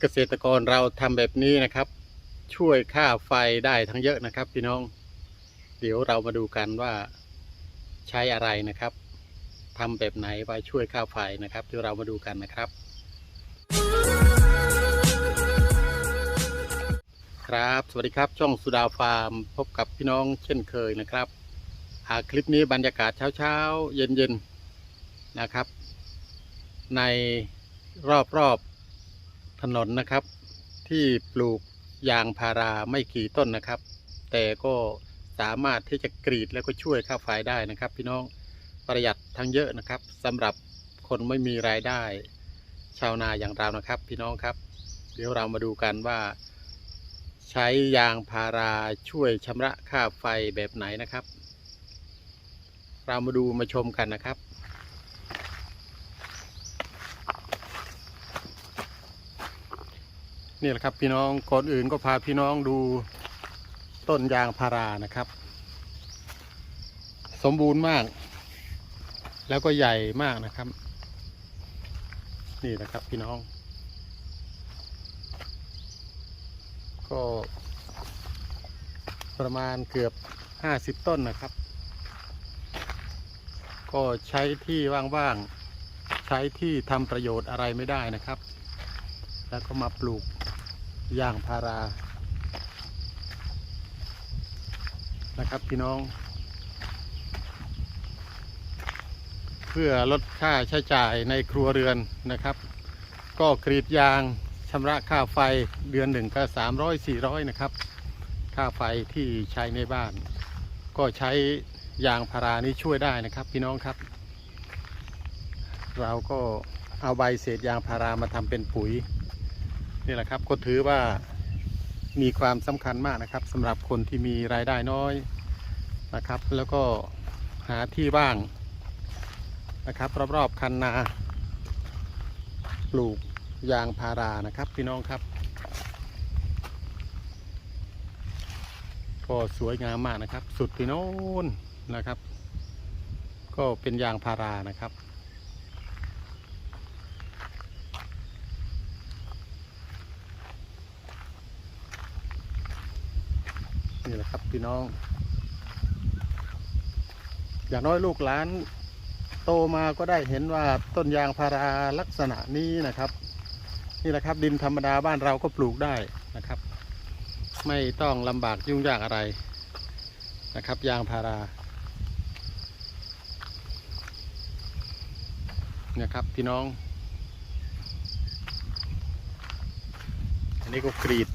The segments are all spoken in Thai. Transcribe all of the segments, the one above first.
เกษตรกรเราทำแบบนี้นะครับ ช่วยค่าไฟได้ทั้งเยอะนะครับ พี่น้อง เดี๋ยวเรามาดูกันว่าใช้อะไรนะครับทำแบบไหนไว้ช่วยค่าไฟนะครับ เดี๋ยวเรามาดูกันนะครับ ครับ สวัสดีครับ ช่องสุดาฟาร์มพบกับพี่น้องเช่นเคยนะครับอ่าคลิปนี้บรรยากาศเช้าๆเย็นๆนะครับ ในรอบๆ ถนนนะครับ ที่ปลูกยางพาราไม่กี่ต้นนะครับ แต่ก็สามารถที่จะกรีดแล้วก็ช่วยค่าไฟได้นะครับ พี่น้องประหยัดทั้งเยอะนะครับสำหรับคนไม่มีรายได้ ชาวนาอย่างเรานะครับ พี่น้องครับ เดี๋ยวเรามาดูกันว่า ใช้ยางพาราช่วยชำระค่าไฟแบบไหนนะครับ เรามาดูมาชมกันนะครับ นี่แหละครับพี่น้องก่อนอื่นก็พาพี่น้องดูต้นยางพารานะครับ สมบูรณ์มาก แล้วก็ใหญ่มากนะครับ นี่แหละครับพี่น้อง ก็ประมาณเกือบห้าสิบต้นนะครับ ก็ใช้ที่ว่างๆ ใช้ที่ทำประโยชน์อะไรไม่ได้นะครับ แล้วก็มาปลูก ยางพารา นะครับพี่น้อง เพื่อลดค่าใช้จ่ายในครัวเรือนนะครับ ก็กรีดยางชำระค่าไฟเดือนหนึ่งก็สามร้อยสี่ร้อยนะครับ ค่าไฟที่ใช้ในบ้าน ก็ใช้ยางพารานี้ช่วยได้นะครับ พี่น้องครับ เราก็เอาใบเศษยางพารามาทำเป็นปุ๋ย นี่แหละครับก็ถือว่ามีความสำคัญมากนะครับสำหรับคนที่มีรายได้น้อยนะครับ แล้วก็หาที่ว่างนะครับ รอบๆคันนาปลูกยางพารานะครับพี่น้องครับก็สวยงามมากนะครับ สุดที่โน้นนะครับ ก็เป็นยางพารานะครับ นี่แหละครับพี่น้อง อย่างน้อยลูกหลานโตมาก็ได้เห็นว่าต้นยางพาราลักษณะนี้นะครับ นี่แหละครับ ดินธรรมดาบ้านเราก็ปลูกได้นะครับ ไม่ต้องลำบากยุ่งยากอะไรนะครับ ยางพาราเนี่ยครับพี่น้อง อันนี้ก็กรีด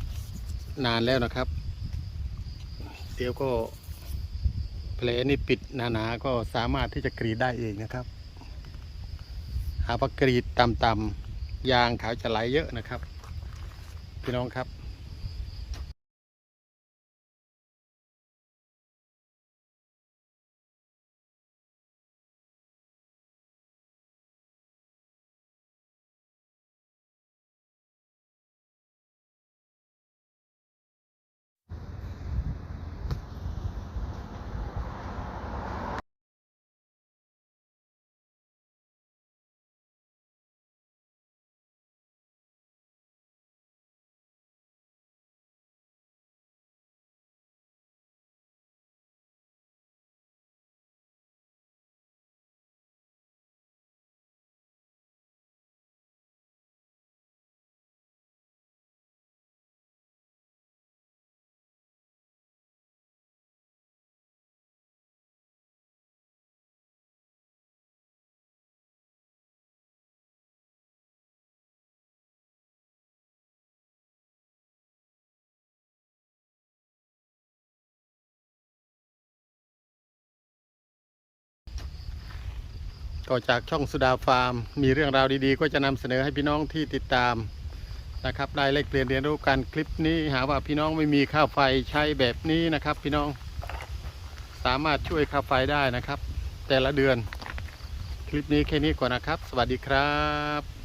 นานแล้วนะครับ เดี๋ยวก็แผลนี่ปิดหนาๆก็สามารถที่จะกรีดได้เองนะครับ หาพักกรีดต่ำๆยางขาวจะไหลเยอะนะครับ พี่น้องครับ ต่อจากช่องสุดาฟาร์ม มีเรื่องราวดีๆ ก็จะนำเสนอให้พี่น้องที่ติดตามนะครับได้เลขเปลี่ยนเรียนรู้การคลิปนี้หาว่าพี่น้องไม่มีค่าไฟใช้แบบนี้นะครับ พี่น้องสามารถช่วยค่าไฟได้นะครับ แต่ละเดือน คลิปนี้แค่นี้ก่อนนะครับ สวัสดีครับ